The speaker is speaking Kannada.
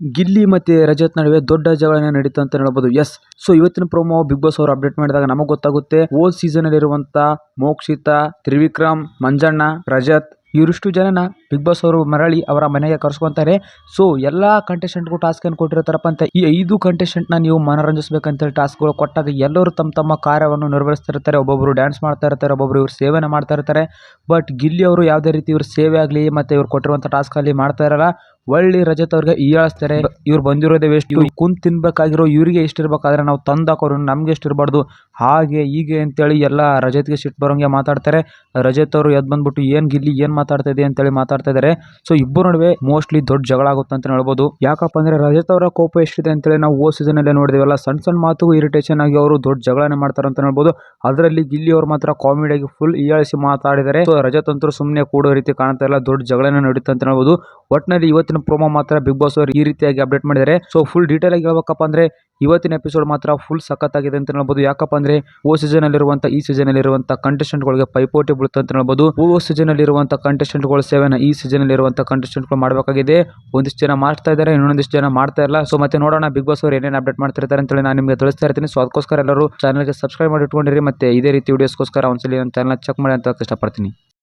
ಗಿಲ್ಲಿ ಮತ್ತೆ ರಜತ್ ನಡುವೆ ದೊಡ್ಡ ಜಗಳ ನಡೀತು ಅಂತ ಹೇಳ್ಬೋದು ಎಸ್ ಸೊ ಇವತ್ತಿನ ಪ್ರೋಮೋ ಬಿಗ್ ಬಾಸ್ ಅವರು ಅಪ್ಡೇಟ್ ಮಾಡಿದಾಗ ನಮಗೆ ಗೊತ್ತಾಗುತ್ತೆ ಓ ಸೀಸನ್ ಅಲ್ಲಿ ಇರುವಂತ ಮೋಕ್ಷಿತ, ತ್ರಿವಿಕ್ರಮ್, ಮಂಜಣ್ಣ, ರಜತ್ ಇವರಿಷ್ಟು ಜನನ ಬಿಗ್ ಬಾಸ್ ಅವರು ಮರಳಿ ಅವರ ಮನೆಗೆ ಕರ್ಸ್ಕೊಂತಾರೆ. ಸೊ ಎಲ್ಲ ಟಾಸ್ಕ್ ಅನ್ನು ಕೊಟ್ಟಿರ್ತಾರಪ್ಪ ಅಂತ ಈ ಐದು ಕಂಟೆಸ್ಟೆಂಟ್ನ ನೀವು ಮನರಂಜಿಸಬೇಕಂತ ಟಾಸ್ಕ್ಗಳು ಕೊಟ್ಟಾಗ ಎಲ್ಲರೂ ತಮ್ಮ ತಮ್ಮ ಕಾರ್ಯವನ್ನು ನಿರ್ವಹಿಸ್ತಿರ್ತಾರೆ. ಒಬ್ಬೊಬ್ರು ಡ್ಯಾನ್ಸ್ ಮಾಡ್ತಾ ಇರ್ತಾರೆ, ಒಬ್ಬೊಬ್ರು ಇವ್ರು ಸೇವೆನ ಮಾಡ್ತಾ ಇರ್ತಾರೆ. ಬಟ್ ಗಿಲ್ಲಿ ಅವರು ಯಾವುದೇ ರೀತಿ ಇವ್ರ ಸೇವೆ ಆಗಲಿ ಮತ್ತೆ ಇವ್ರು ಟಾಸ್ಕ್ ಅಲ್ಲಿ ಮಾಡ್ತಾ ಇರಲ್ಲ. ಒಳ್ಳೆ ರಜತ್ ಅವ್ರಿಗೆ ಹೀಯಾಳಿಸ್ತಾರೆ ಇವ್ರು ಬಂದಿರೋದೇ ವೇಸ್ಟ್ ಇವ್ರು ಕುಂತ್ ತಿನ್ಬೇಕಾಗಿರೋ ಇವರಿಗೆ ಎಷ್ಟು ಇರ್ಬೇಕಾದ್ರೆ ನಾವು ತಂದಾಕೋರು ನಮಗೆ ಎಷ್ಟು ಇರಬಾರ್ದು. ಹಾಗೆ, ಹೀಗೆ ಅಂತೇಳಿ ಎಲ್ಲ ರಜತ್ಗೆ ಸಿಟ್ಟು ಬರೋಂಗೆ ಮಾತಾಡ್ತಾರೆ. ರಜತ್ ಅವರು ಎದ್ದು ಬಂದ್ಬಿಟ್ಟು ಏನ್ ಗಿಲ್ಲಿ ಏನ್ ಮಾತಾಡ್ತಾ ಇದೆ ಅಂತೇಳಿ ಮಾತಾಡ್ತಾ ಇದ್ದಾರೆ ಸೊ ಇಬ್ಬರು ನಡುವೆ ಮೋಸ್ಟ್ಲಿ ದೊಡ್ಡ ಜಗಳ ಆಗುತ್ತೆ ಅಂತ ಹೇಳ್ಬೋದು. ಯಾಕಪ್ಪ ಅಂದ್ರೆ ರಜತ್ ಅವರ ಕೋಪ ಎಷ್ಟಿದೆ ಅಂತೇಳಿ ನಾವು ಓ ಸೀಸನ್ ಅಲ್ಲೇ ನೋಡಿದಿವಲ್ಲ. ಸಣ್ಣ ಸಣ್ಣ ಮಾತು ಇರಿಟೇಷನ್ ಆಗಿ ಅವರು ದೊಡ್ಡ ಜಗಳನೆ ಮಾಡ್ತಾರೆ ಅಂತ ಹೇಳ್ಬೋದು. ಅದರಲ್ಲಿ ಗಿಲ್ಲಿ ಅವ್ರು ಮಾತ್ರ ಕಾಮಿಡಿಯಾಗಿ ಫುಲ್ ಹೀಯಾಳಿಸಿ ಮಾತಾಡಿದ್ದಾರೆ ಸೊ ರಜತ್ ಅಂತೂ ಸುಮ್ಮನೆ ಕೂಡೋ ರೀತಿ ಕಾಣ್ತಾ ಇಲ್ಲ. ದೊಡ್ಡ ಜಗಳನೆ ನಡೀತಾ ಅಂತ ಹೇಳ್ಬೋದು. ಒಟ್ಟಿನಲ್ಲಿ ಇವತ್ತಿನ ಪ್ರೋಮೋ ಮಾತ್ರ ಬಿಗ್ ಬಾಸ್ ಅವರು ಈ ರೀತಿಯಾಗಿ ಅಪ್ಡೇಟ್ ಮಾಡಿದ್ದಾರೆ ಸೊ ಫುಲ್ ಡೀಟೇಲ್ ಆಗಿ ಹೇಳ್ಬೇಕಪ್ಪ ಅಂದ್ರೆ ಇವತ್ತಿನ ಎಪಿಸೋಡ್ ಮಾತ್ರ ಫುಲ್ ಸಖತ್ತಾಗಿದೆ ಅಂತ ಹೇಳ್ಬೋದು. ಯಾಕಪ್ಪ ಅಂದ್ರೆ, ಓ ಸೀಸನ್ ಅಲ್ಲಿರುವಂತ, ಈ ಸೀಸನ್ ಅಲ್ಲಿರುವಂತ ಕಂಟೆಸ್ಟೆಂಟ್ ಗಳಿಗೆ ಪೈಪೋಟಿ ಬೀಳುತ್ತೆ ಅಂತ ಹೇಳ್ಬೋದು. ಓ ಸೀಸನ್ ಅಲ್ಲಿರುವಂತ ಕಂಟೆಸ್ಟೆಂಟ್ಗಳು ಸೇವೆನ ಈ ಸೀಸನ್ ಅಲ್ಲಿರುವಂತ ಕಂಟೆಸ್ಟೆಂಟ್ಗಳು ಮಾಡಬೇಕಾಗಿದೆ. ಒಂದಿಷ್ಟು ಜನ ಮಾಡ್ತಾ ಇದ್ದಾರೆ, ಇನ್ನೊಂದಿಷ್ಟು ಜನ ಮಾಡ್ತಾ ಇಲ್ಲ ಸೊ ಮತ್ತೆ ನೋಡೋಣ ಬಿಗ್ ಬಾಸ್ ಅವ್ರು ಏನೇನು ಅಪ್ಡೇಟ್ ಮಾಡ್ತಿರ್ತಾರೆ ಅಂತೇಳಿ ನಾನು ನಿಮಗೆ ತಿಳಿಸ್ತಾ ಇರ್ತೀನಿ. ಸೊ ಅದಕ್ಕೋಸ್ಕರ ಎಲ್ಲರೂ ಚಾನಲ್ಗೆ ಸಬ್ಸ್ಕ್ರೈಬ್ ಮಾಡಿ ಇಟ್ಕೊಂಡಿರಿ. ಮತ್ತೆ ಇದೇ ರೀತಿ ವಿಡಿಯೋಸ್ಗೋಸ್ಕರ ಒಂದ್ಸಲಿ ನನ್ನ ಚಾನಲ್ ಚೆಕ್ ಮಾಡಿ ಅಂತ ಇಷ್ಟಪಡ್ತೀನಿ.